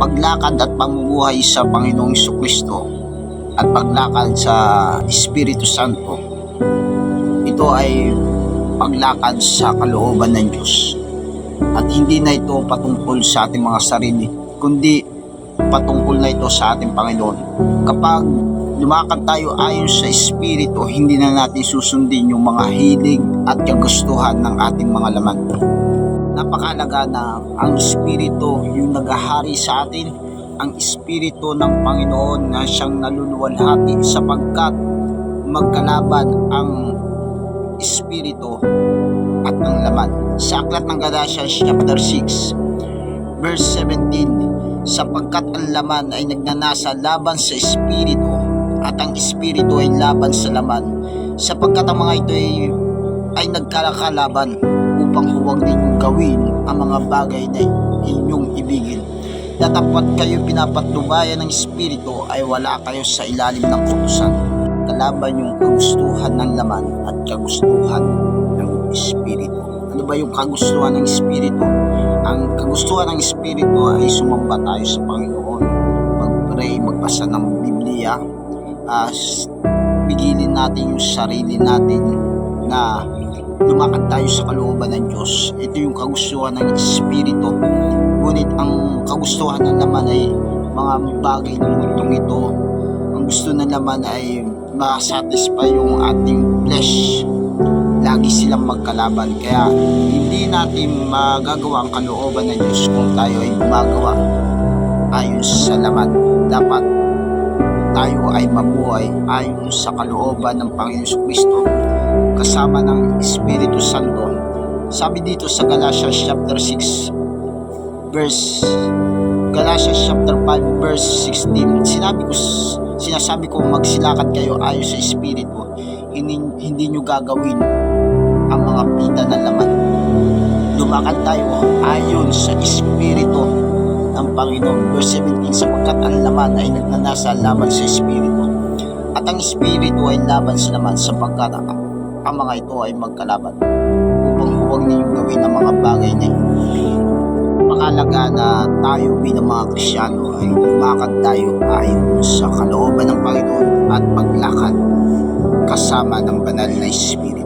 paglakad at pamumuhay sa Panginoong Kristo at paglakad sa Espiritu Santo, ito ay paglakad sa kalooban ng Diyos. At hindi na ito patungkol sa ating mga sarili, kundi patungkol na ito sa ating Panginoon. Kapag lumakad tayo ayon sa Espiritu, hindi na natin susundin yung mga hilig at kagustuhan ng ating mga laman. Napakalaga na ang Espiritu yung naghahari sa atin, ang Espiritu ng Panginoon na siyang naluluwalhati sapagkat magkalaban ang Espiritu at ang laman. Sa Aklat ng Galatians chapter 6 verse 17 sapagkat ang laman ay nagnanasa laban sa Espiritu at ang Espiritu ay laban sa laman sapagkat ang mga ito ay, ay nagkalakalaban upang huwag ninyong gawin ang mga bagay na inyong ibigin. Natapat kayo pinapatnubayan ng Espiritu ay wala kayo sa ilalim ng kutusan. Kalaban yung kagustuhan ng laman at kagustuhan ng Espiritu. Ano ba yung kagustuhan ng Espiritu? Ang kagustuhan ng Espiritu ay sumamba tayo sa Panginoon, mag-pray, magbasa ng Biblia, as pigilin natin yung sarili natin na lumakad tayo sa kalooban ng Diyos. Ito yung kagustuhan ng Espiritu. Ngunit ang kagustuhan ng laman ay mga bagay ng mundong ito. Ang gusto ng laman ay masatisfy yung ating flesh. Lagi silang magkalaban. Kaya hindi natin magagawa ang kalooban ng Diyos kung tayo ay gumagawa ayon sa laman. Dapat tayo ay mabuhay ayon sa kalooban ng Panginoon Kristo kasama ng Espiritu Santo. Sabi dito sa Galatians chapter 6 verse Galatians chapter 5 verse 16 sinabi ko sinasabi ko magsilakad kayo ayon sa Espiritu. Hindi, hindi nyo gagawin ang mga pita ng laman. Lumakad tayo ayon sa Espiritu ng Panginoon. Verse 17 sapagkat ang laman ay nagnanasa laban sa Espiritu. At ang Espiritu ay laban sa laman sapagkat ang mga ito ay magkalaban upang huwag ninyong gawin ang mga bagay na ito. Makalaga na tayo bilang mga Krisyano ay lumakad tayo ayon sa kalooban ng Panginoon at maglakad kasama ng banal na Espiritu.